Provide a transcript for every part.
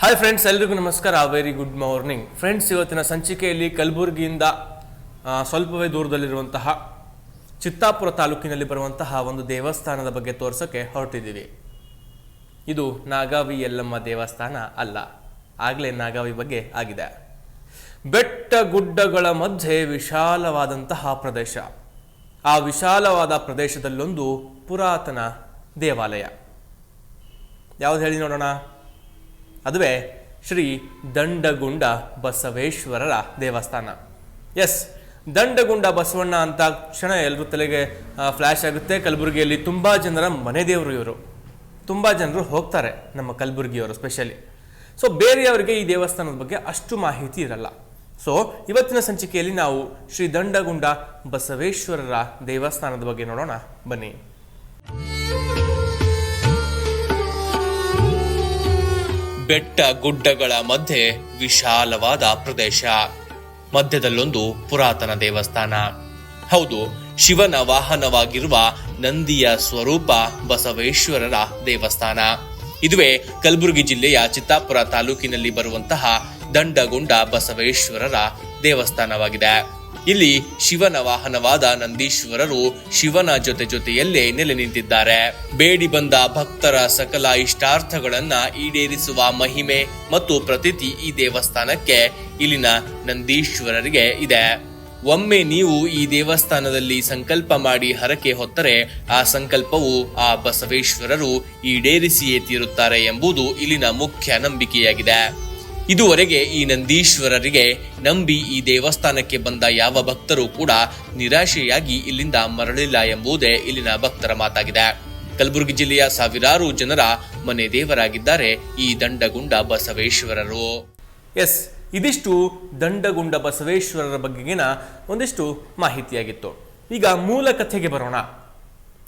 Hi friends ಎಲ್ರಿಗೂ ನಮಸ್ಕಾರ. Very good morning friends ಇವತ್ತಿನ ಸಂಚಿಕೆಯಲ್ಲಿ ಕಲಬುರಗಿಯಿಂದ ಸ್ವಲ್ಪವೇ ದೂರದಲ್ಲಿರುವಂತಹ ಚಿತ್ತಾಪುರ ತಾಲೂಕಿನಲ್ಲಿ ಬರುವಂತಹ ಒಂದು ದೇವಸ್ಥಾನದ ಬಗ್ಗೆ ತೋರಿಸೋಕ್ಕೆ ಹೊರಟಿದ್ದೀವಿ. ಇದು ನಾಗಾವಿ ಯಲ್ಲಮ್ಮ ದೇವಸ್ಥಾನ ಅಲ್ಲ, ಆಗಲೇ ನಾಗಾವಿ ಬಗ್ಗೆ ಆಗಿದೆ. ಬೆಟ್ಟ ಗುಡ್ಡಗಳ ಮಧ್ಯೆ ವಿಶಾಲವಾದಂತಹ ಪ್ರದೇಶ. ಆ ವಿಶಾಲವಾದ ಪ್ರದೇಶದಲ್ಲೊಂದು ಪುರಾತನ ದೇವಾಲಯ. ಯಾವ್ದು ಹೇಳಿ ನೋಡೋಣ? ಅದುವೇ ಶ್ರೀ ದಂಡಗುಂಡ ಬಸವೇಶ್ವರರ ದೇವಸ್ಥಾನ. ಎಸ್ ದಂಡಗುಂಡ ಬಸವಣ್ಣ ಅಂತ ಕ್ಷಣ ಎಲ್ಲರೂ ತಲೆಗೆ ಫ್ಲ್ಯಾಶ್ ಆಗುತ್ತೆ. ಕಲಬುರಗಿಯಲ್ಲಿ ತುಂಬ ಜನರ ಮನೆ ದೇವರು ಇವರು. ತುಂಬ ಜನರು ಹೋಗ್ತಾರೆ ನಮ್ಮ ಕಲಬುರಗಿಯವರು ಸ್ಪೆಷಲಿ ಸೊ ಬೇರೆಯವರಿಗೆ ಈ ದೇವಸ್ಥಾನದ ಬಗ್ಗೆ ಅಷ್ಟು ಮಾಹಿತಿ ಇರಲ್ಲ. ಸೊ ಇವತ್ತಿನ ಸಂಚಿಕೆಯಲ್ಲಿ ನಾವು ಶ್ರೀ ದಂಡಗುಂಡ ಬಸವೇಶ್ವರರ ದೇವಸ್ಥಾನದ ಬಗ್ಗೆ ನೋಡೋಣ. ಬನ್ನಿ. ಬೆಟ್ಟ ಗುಡ್ಡಗಳ ಮಧ್ಯೆ ವಿಶಾಲವಾದ ಪ್ರದೇಶ. ಮಧ್ಯದಲ್ಲೊಂದು ಪುರಾತನ ದೇವಸ್ಥಾನ. ಹೌದು, ಶಿವನ ವಾಹನವಾಗಿರುವ ನಂದಿಯ ಸ್ವರೂಪ ಬಸವೇಶ್ವರರ ದೇವಸ್ಥಾನ. ಇದುವೇ ಕಲಬುರಗಿ ಜಿಲ್ಲೆಯ ಚಿತ್ತಾಪುರ ತಾಲೂಕಿನಲ್ಲಿ ಬರುವಂತಹ ದಂಡಗುಂಡ ಬಸವೇಶ್ವರರ ದೇವಸ್ಥಾನವಾಗಿದೆ. ಇಲ್ಲಿ ಶಿವನ ವಾಹನವಾದ ನಂದೀಶ್ವರರು ಶಿವನ ಜೊತೆ ಜೊತೆಯಲ್ಲೇ ನೆಲೆ ನಿಂತಿದ್ದಾರೆ. ಬೇಡಿ ಬಂದ ಭಕ್ತರ ಸಕಲ ಇಷ್ಟಾರ್ಥಗಳನ್ನ ಈಡೇರಿಸುವ ಮಹಿಮೆ ಮತ್ತು ಪ್ರತೀತಿ ಈ ದೇವಸ್ಥಾನಕ್ಕೆ ಇಲ್ಲಿನ ನಂದೀಶ್ವರರಿಗೆ ಇದೆ. ಒಮ್ಮೆ ನೀವು ಈ ದೇವಸ್ಥಾನದಲ್ಲಿ ಸಂಕಲ್ಪ ಮಾಡಿ ಹರಕೆ ಹೊತ್ತರೆ ಆ ಸಂಕಲ್ಪವು ಆ ಬಸವೇಶ್ವರರು ಈಡೇರಿಸಿಯೇ ತೀರುತ್ತಾರೆ ಎಂಬುದು ಇಲ್ಲಿನ ಮುಖ್ಯ ನಂಬಿಕೆಯಾಗಿದೆ. ಇದುವರೆಗೆ ಈ ನಂದೀಶ್ವರರಿಗೆ ನಂಬಿ ಈ ದೇವಸ್ಥಾನಕ್ಕೆ ಬಂದ ಯಾವ ಭಕ್ತರೂ ಕೂಡ ನಿರಾಶೆಯಾಗಿ ಇಲ್ಲಿಂದ ಮರಳಿಲ್ಲ ಎಂಬುದೇ ಇಲ್ಲಿನ ಭಕ್ತರ ಮಾತಾಗಿದೆ. ಕಲಬುರಗಿ ಜಿಲ್ಲೆಯ ಸಾವಿರಾರು ಜನರ ಮನೆ ದೇವರಾಗಿದ್ದಾರೆ ಈ ದಂಡಗುಂಡ ಬಸವೇಶ್ವರರು. ಎಸ್, ಇದಿಷ್ಟು ದಂಡಗುಂಡ ಬಸವೇಶ್ವರರ ಬಗ್ಗೆಗಿನ ಒಂದಿಷ್ಟು ಮಾಹಿತಿಯಾಗಿತ್ತು. ಈಗ ಮೂಲ ಕಥೆಗೆ ಬರೋಣ.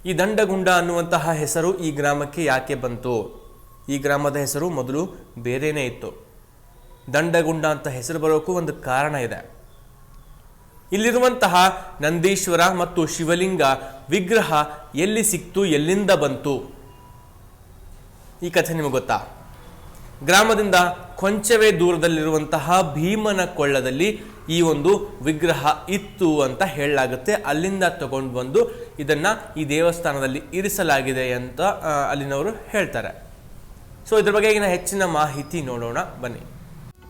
ಈ ದಂಡಗುಂಡ ಅನ್ನುವಂತಹ ಹೆಸರು ಈ ಗ್ರಾಮಕ್ಕೆ ಯಾಕೆ ಬಂತು? ಈ ಗ್ರಾಮದ ಹೆಸರು ಮೊದಲು ಬೇರೆಯೇ ಇತ್ತು. ದಂಡಗುಂಡ ಅಂತ ಹೆಸರು ಬರೋಕ್ಕೂ ಒಂದು ಕಾರಣ ಇದೆ. ಇಲ್ಲಿರುವಂತಹ ನಂದೀಶ್ವರ ಮತ್ತು ಶಿವಲಿಂಗ ವಿಗ್ರಹ ಎಲ್ಲಿ ಸಿಕ್ತು, ಎಲ್ಲಿಂದ ಬಂತು? ಈ ಕಥೆ ನಿಮಗೆ ಗೊತ್ತಾ? ಗ್ರಾಮದಿಂದ ಕೊಂಚವೇ ದೂರದಲ್ಲಿರುವಂತಹ ಭೀಮನ ಕೊಳ್ಳದಲ್ಲಿ ಈ ಒಂದು ವಿಗ್ರಹ ಇತ್ತು ಅಂತ ಹೇಳಲಾಗುತ್ತೆ. ಅಲ್ಲಿಂದ ತಗೊಂಡು ಬಂದು ಇದನ್ನ ಈ ದೇವಸ್ಥಾನದಲ್ಲಿ ಇರಿಸಲಾಗಿದೆ ಅಂತ ಅಲ್ಲಿನವರು ಹೇಳ್ತಾರೆ. ಸೊ ಇದ್ರ ಬಗ್ಗೆ ಹೆಚ್ಚಿನ ಮಾಹಿತಿ ನೋಡೋಣ. ಬನ್ನಿ.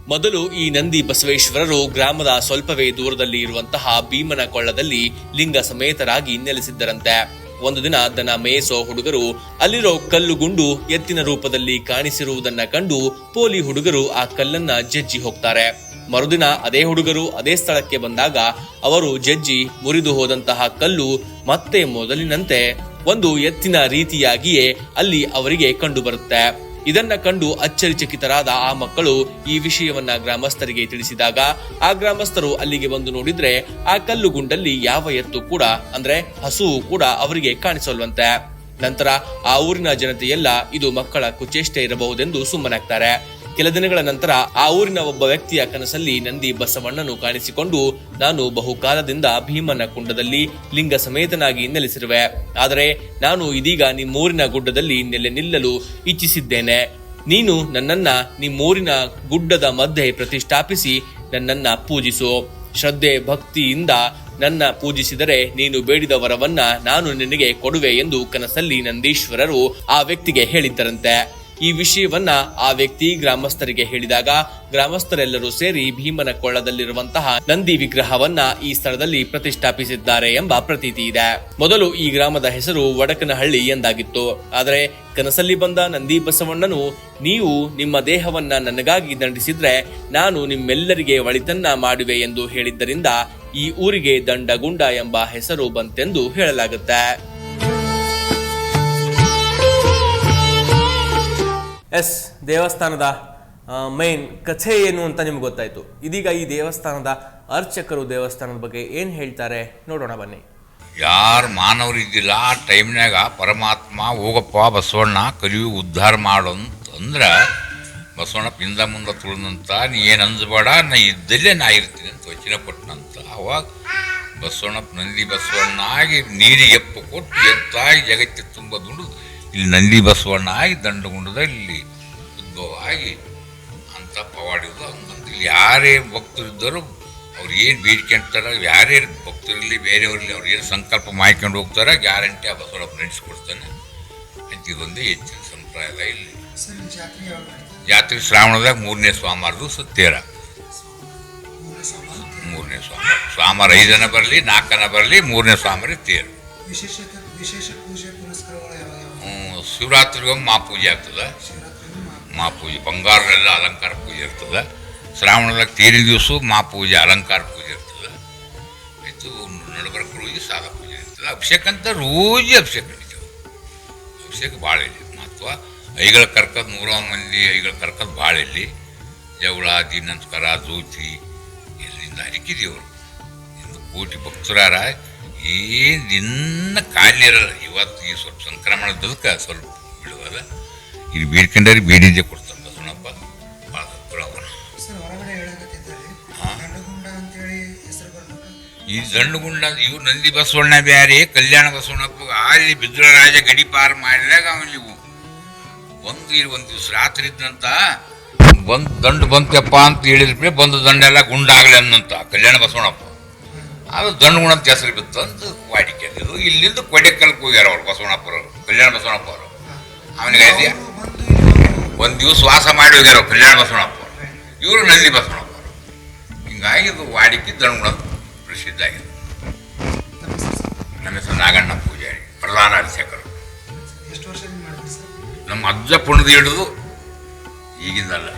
ಮೊದಲು ಈ ನಂದಿ ಬಸವೇಶ್ವರರು ಗ್ರಾಮದ ಸ್ವಲ್ಪವೇ ದೂರದಲ್ಲಿ ಇರುವಂತಹ ಭೀಮನ ಕೊಳ್ಳದಲ್ಲಿ ಲಿಂಗ ಸಮೇತರಾಗಿ ನೆಲೆಸಿದ್ದರಂತೆ. ಒಂದು ದಿನ ದನ ಮೇಯಿಸೋ ಹುಡುಗರು ಅಲ್ಲಿರೋ ಕಲ್ಲು ಗುಂಡು ಎತ್ತಿನ ರೂಪದಲ್ಲಿ ಕಾಣಿಸಿರುವುದನ್ನ ಕಂಡು ಪೋಲಿ ಹುಡುಗರು ಆ ಕಲ್ಲನ್ನ ಜಜ್ಜಿ ಹೋಗ್ತಾರೆ. ಮರುದಿನ ಅದೇ ಹುಡುಗರು ಅದೇ ಸ್ಥಳಕ್ಕೆ ಬಂದಾಗ ಅವರು ಜಜ್ಜಿ ಮುರಿದು ಹೋದಂತಹ ಕಲ್ಲು ಮತ್ತೆ ಮೊದಲಿನಂತೆ ಒಂದು ಎತ್ತಿನ ರೀತಿಯಾಗಿಯೇ ಅಲ್ಲಿ ಅವರಿಗೆ ಕಂಡು ಬರುತ್ತೆ ಇದನ್ನ ಕಂಡು ಅಚ್ಚರಿಚಕಿತರಾದ ಆ ಮಕ್ಕಳು ಈ ವಿಷಯವನ್ನ ಗ್ರಾಮಸ್ಥರಿಗೆ ತಿಳಿಸಿದಾಗ ಆ ಗ್ರಾಮಸ್ಥರು ಅಲ್ಲಿಗೆ ಬಂದು ನೋಡಿದ್ರೆ ಆ ಕಲ್ಲು ಗುಂಡಲ್ಲಿ ಯಾವ ಎತ್ತು ಕೂಡ, ಅಂದ್ರೆ ಹಸು ಕೂಡ ಅವರಿಗೆ ಕಾಣಿಸಲ್ವಂತೆ. ನಂತರ ಆ ಊರಿನ ಜನತೆಯೆಲ್ಲ ಇದು ಮಕ್ಕಳ ಕುಚೇಷ್ಟೆ ಇರಬಹುದೆಂದು ಸುಮ್ಮನಾಗ್ತಾರೆ. ಕೆಲ ದಿನಗಳ ನಂತರ ಆ ಊರಿನ ಒಬ್ಬ ವ್ಯಕ್ತಿಯ ಕನಸಲ್ಲಿ ನಂದಿ ಬಸವಣ್ಣನು ಕಾಣಿಸಿಕೊಂಡು, ನಾನು ಬಹುಕಾಲದಿಂದ ಭೀಮನ ಕುಂಡದಲ್ಲಿ ಲಿಂಗ ಸಮೇತನಾಗಿ ನೆಲೆಸಿರುವೆ. ಆದರೆ ನಾನು ಇದೀಗ ನಿಮ್ಮೂರಿನ ಗುಡ್ಡದಲ್ಲಿ ನೆಲೆ ನಿಲ್ಲಲು ಇಚ್ಛಿಸಿದ್ದೇನೆ. ನೀನು ನನ್ನನ್ನ ನಿಮ್ಮೂರಿನ ಗುಡ್ಡದ ಮಧ್ಯೆ ಪ್ರತಿಷ್ಠಾಪಿಸಿ ನನ್ನನ್ನ ಪೂಜಿಸು. ಶ್ರದ್ಧೆ ಭಕ್ತಿಯಿಂದ ನನ್ನ ಪೂಜಿಸಿದರೆ ನೀನು ಬೇಡಿದ ವರವನ್ನ ನಾನು ನಿನಗೆ ಕೊಡುವೆ ಎಂದು ಕನಸಲ್ಲಿ ನಂದೀಶ್ವರರು ಆ ವ್ಯಕ್ತಿಗೆ ಹೇಳಿದ್ದರಂತೆ. ಈ ವಿಷಯವನ್ನ ಆ ವ್ಯಕ್ತಿ ಗ್ರಾಮಸ್ಥರಿಗೆ ಹೇಳಿದಾಗ ಗ್ರಾಮಸ್ಥರೆಲ್ಲರೂ ಸೇರಿ ಭೀಮನ ಕೊಳ್ಳದಲ್ಲಿರುವಂತಹ ನಂದಿ ವಿಗ್ರಹವನ್ನ ಈ ಸ್ಥಳದಲ್ಲಿ ಪ್ರತಿಷ್ಠಾಪಿಸಿದ್ದಾರೆ ಎಂಬ ಪ್ರತೀತಿ ಇದೆ. ಮೊದಲು ಈ ಗ್ರಾಮದ ಹೆಸರು ವಡಕನಹಳ್ಳಿ ಎಂದಾಗಿತ್ತು. ಆದರೆ ಕನಸಲ್ಲಿ ಬಂದ ನಂದಿ ಬಸವಣ್ಣನು, ನೀವು ನಿಮ್ಮ ದೇಹವನ್ನ ನನಗಾಗಿ ದಂಡಿಸಿದ್ರೆ ನಾನು ನಿಮ್ಮೆಲ್ಲರಿಗೆ ಒಳಿತನ್ನ ಮಾಡುವೆ ಎಂದು ಹೇಳಿದ್ದರಿಂದ ಈ ಊರಿಗೆ ದಂಡಗುಂಡ ಎಂಬ ಹೆಸರು ಬಂತೆಂದು ಹೇಳಲಾಗುತ್ತೆ. ಎಸ್ ದೇವಸ್ಥಾನದ ಮೈನ್ ಕಥೆ ಏನು ಅಂತ ನಿಮ್ಗೆ ಗೊತ್ತಾಯ್ತು. ಇದೀಗ ಈ ದೇವಸ್ಥಾನದ ಅರ್ಚಕರು ದೇವಸ್ಥಾನದ ಬಗ್ಗೆ ಏನು ಹೇಳ್ತಾರೆ ನೋಡೋಣ ಬನ್ನಿ. ಯಾರು ಮಾನವರು ಇದ್ದಿಲ್ಲ, ಆ ಟೈಮ್ನಾಗ ಪರಮಾತ್ಮ, ಹೋಗಪ್ಪ, ಬಸವಣ್ಣ ಕಲಿಯು ಉದ್ಧಾರ ಮಾಡು ಅಂತಂದ್ರೆ ಬಸವಣ್ಣ ಪಿಂದ ಮುಂದೆ ತುಳಿದಂತ, ನೀ ಏನು ಅಂಜಬೇಡ ನಾ ಇದ್ದಲ್ಲೇ ನಾ ಇರ್ತೀನಿ ಅಂತ ವಚನ ಕೊಟ್ಟನಂತ ಅವಾಗ ಬಸವಣ್ಣ ನಂದಿ ಬಸವಣ್ಣ ಆಗಿ ನೀರಿಗೆ ಎಪ್ಪು ಕೊಟ್ಟು ಎತ್ತಾಗಿ ಜಗತ್ತಿಗೆ ತುಂಬ ದುಂಡು ಇಲ್ಲಿ ನಂದಿ ಬಸವಣ್ಣ ಆಗಿ ದಂಡಗುಂಡದಲ್ಲಿ ಉದ್ಭವ ಆಗಿ ಇಲ್ಲಿ ಯಾರೇ ಭಕ್ತರಿದ್ದರೂ ಅವ್ರು ಏನು ಬೇಡ್ಕೊಂತಾರೆ ಯಾರೇ ಭಕ್ತರಲ್ಲಿ ಬೇರೆಯವರಲ್ಲಿ ಅವ್ರು ಏನು ಸಂಕಲ್ಪ ಮಾಡ್ಕೊಂಡು ಹೋಗ್ತಾರೆ ಗ್ಯಾರಂಟಿ ಆ ಬಸವರಪ್ಪ ನಡೆಸ್ಕೊಡ್ತಾನೆ ಅಂತ ಇದೊಂದೇ ಹೆಚ್ಚಿನ ಸಂಪ್ರದಾಯ ಇಲ್ಲಿ. ಜಾತ್ರೆ ಶ್ರಾವಣದಾಗ ಮೂರನೇ ಸ್ವಾಮಾರದು ಸತ್ಯರ ಮೂರನೇ ಸ್ವಾಮಿ ಮೂರನೇ ಸೋಮವಾರ. ಸೋಮವಾರ ಐದನ ಬರಲಿ ನಾಲ್ಕನ ಬರಲಿ ಮೂರನೇ ಸ್ವಾಮಾರಿ ತೇರು. ವಿಶೇಷ ವಿಶೇಷ ಪೂಜೆ ಹ್ಮ್, ಶಿವರಾತ್ರಿಗೊಮ್ಮೆ ಮಾ ಪೂಜೆ ಆಗ್ತದೆ. ಮಾ ಪೂಜೆ ಬಂಗಾರದೆಲ್ಲ ಅಲಂಕಾರ ಪೂಜೆ ಇರ್ತದೆ. ಶ್ರಾವಣದಾಗ ತೀರಿ ದಿವಸ ಮಾ ಪೂಜೆ, ಅಲಂಕಾರ ಪೂಜೆ ಇರ್ತದೆ. ಆಯಿತು ನಡುಬರ್ಕ ರೋಜಿ ಸಾದ ಪೂಜೆ ಇರ್ತದೆ. ಅಭಿಷೇಕ ಅಂತ ರೋಜಿ ಅಭಿಷೇಕ ನಡೀತೇವೆ ಅಭಿಷೇಕ ಭಾಳ ಇಲ್ಲಿ ಮಹತ್ವ, ಐಗಳ ಕರ್ಕದ ನೂರ ಮಂದಿ ಐಗಳ ಕರ್ಕದ ಭಾಳ ಇಲ್ಲಿ. ಜವಳ ದಿನಂಸ್ಕಾರ ಜ್ಯೋತಿ, ಎಲ್ಲಿಂದ ಹರಿಕಿದೇವರು ಇನ್ನು ಕೋಟಿ ಭಕ್ತರಾರ ದಿನ ಕಾಲಿರಲ್ಲ ಇರಲ್ಲ ಇವತ್ತು ಈ ಸ್ವಲ್ಪ ಸಂಕ್ರಮಣದಕ್ಕೆ ಸ್ವಲ್ಪ ಬಿಡುವಲ್ಲ ಇಲ್ಲಿ ಬೇಡ್ಕೊಂಡಾರಿ ಬೇಡಿದ್ದೆ ಕೊಡ್ತಾನೆ ಬಸವಣ್ಣಪ್ಪ. ಭಾಳ ಬರ್ಬೇಕು. ಈ ದಂಡುಗುಂಡ ಇವ್ರು ನಂದಿ ಬಸವಣ್ಣ ಬ್ಯಾರೆ ಕಲ್ಯಾಣ ಬಸವಣ್ಣಪ್ಪ. ಅಲ್ಲಿ ಬಿದ್ರ ರಾಜ ಗಡಿಪಾರ ಮಾಡಿದಾಗ ಅವನಿಗೆ ಒಂದು ಇಲ್ಲಿ ಒಂದು ದಿವಸ ರಾತ್ರಿ ಇದ್ದಂತ ಬಂದು ದಂಡು ಬಂತಪ್ಪ ಅಂತ ಹೇಳಿದ್ರೆ ಬಂದು ದಂಡೆಲ್ಲ ಗುಂಡಾಗಲಿ ಅನ್ನಂತ ಕಲ್ಯಾಣ ಬಸವಣ್ಣಪ್ಪ. ಅದು ದಂಡಗುಣ ಅಂತ ಹೆಸರು ಬಿತ್ತು ಅಂತ ವಾಡಿಕೆ. ಇದು ಇಲ್ಲಿಂದ ಕೊಡೆಕಲ್ಗೆ ಹೋಗ್ಯಾರ ಅವ್ರು ಬಸವಣ್ಣಪ್ಪರವರು ಕಲ್ಯಾಣ ಬಸವಣ್ಣಪ್ಪ ಅವರು ಅವನಿಗೆ ಒಂದು ದಿವಸ ವಾಸ ಮಾಡಿ ಹೋಗ್ಯಾರ ಕಲ್ಯಾಣ ಬಸವಣ್ಣಪ್ಪ ಇವರು ನಂದಿ ಬಸವಣ್ಣಪ್ಪ ಹಿಂಗಾಗಿ ಇದು ವಾಡಿಕೆ ದಂಡಗುಣ ಪ್ರಸಿದ್ಧ ಆಗಿದೆ. ನನ್ನ ಹೆಸರು ನಾಗಣ್ಣ ಪೂಜಾರಿ ಪ್ರಧಾನ ಅರ್ಚಕರು ಮಾಡ್ತೀರಿ ನಮ್ಮ ಅಜ್ಜ ಪುಣದ ಹಿಡಿದು ಈಗಿಂದಲ್ಲ.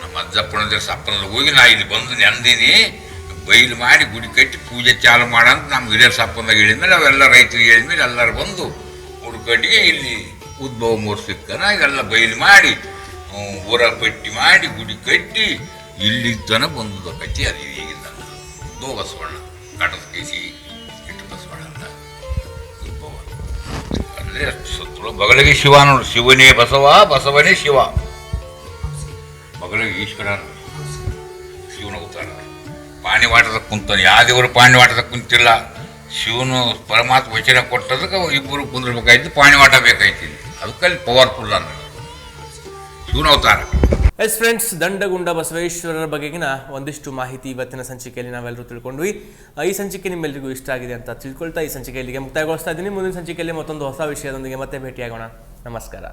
ನಮ್ಮ ಅಜ್ಜ ಪುಣದ ಸಪ್ಪನಲ್ಲಿ ಹೋಗಿ ನಾ ಇಲ್ಲಿ ಬಂದು ನೆಂದಿನಿ. ಬೈಲು ಮಾಡಿ ಗುಡಿ ಕಟ್ಟಿ ಪೂಜೆ ಚಾಲು ಮಾಡಂತ ನಮ್ಮ ಹಿರಿಯರ ಸಪ್ಪಂದಾಗ ಹೇಳಿದ್ಮೇಲೆ ಅವೆಲ್ಲ ರೈತರಿಗೆ ಹೇಳಿದ್ಮೇಲೆ ಎಲ್ಲರೂ ಬಂದು ಹುಡುಕಟ್ಟಿಗೆ ಇಲ್ಲಿ ಉದ್ಭವ ಮೂರ್ಸಿಕ್ಕನ, ಇವೆಲ್ಲ ಬೈಲು ಮಾಡಿ ಊರ ಪಟ್ಟಿ ಮಾಡಿ ಗುಡಿ ಕಟ್ಟಿ ಇಲ್ಲಿದ್ದನ ಬಂದು ಕಟ್ಟಿ. ಅದು ಈಗಿಂದ ಉದ್ಭವ ಬಸವಣ್ಣ, ಕಾಟದ ಕೇಸಿ ಇಟ್ಟು ಬಸವಣ್ಣ ಅಂತ ಉದ್ಭವ. ಅಂದರೆ ಸತ್ರು. ಬಗಲಿಗೆ ಶಿವ ನೋಡು, ಶಿವನೇ ಬಸವ, ಬಸವನೇ ಶಿವ. ಬಗಲಿಗೆ ಈಶ್ವರ ಶಿವನ ಅವತಾರ. ಪಾಣಿವಾಟದ ಕುಂತಾನೆ ಯಾವ ಪಾಣಿವಾಟದ ಕುಂತಿಲ್ಲ. ಶಿವನು ಪರಮಾತ್ಮ ವಚನ ಕೊಟ್ಟದಕ್ಕೆ ಇಬ್ಬರು ಕುಂದಿರ್ಬೇಕಾಯ್ತು, ಪಾಣಿವಾಟ ಬೇಕಾಯ್ತು ಅದಕ್ಕಲ್ಲಿ ಪವರ್ಫುಲ್ ಅನ್ನ ಶಿವನ ಅವತಾರ ಎಸ್ ಫ್ರೆಂಡ್ಸ್ ದಂಡಗುಂಡ ಬಸವೇಶ್ವರರ ಬಗೆಗಿನ ಒಂದಿಷ್ಟು ಮಾಹಿತಿ ಇವತ್ತಿನ ಸಂಚಿಕೆಯಲ್ಲಿ ನಾವೆಲ್ಲರೂ ತಿಳ್ಕೊಂಡ್ವಿ. ಈ ಸಂಚಿಕೆ ನಿಮ್ಮೆಲ್ಲರಿಗೂ ಇಷ್ಟ ಆಗಿದೆ ಅಂತ ತಿಳ್ಕೊಳ್ತಾ ಈ ಸಂಚಿಕೆ ಇಲ್ಲಿಗೆ ಮುಕ್ತಾಯಗೊಳಿಸ್ತಾ ಇದ್ದೀನಿ. ಮುಂದಿನ ಸಂಚಿಕೆಯಲ್ಲಿ ಮತ್ತೊಂದು ಹೊಸ ವಿಷಯದೊಂದಿಗೆ ಮತ್ತೆ ಭೇಟಿಯಾಗೋಣ. ನಮಸ್ಕಾರ.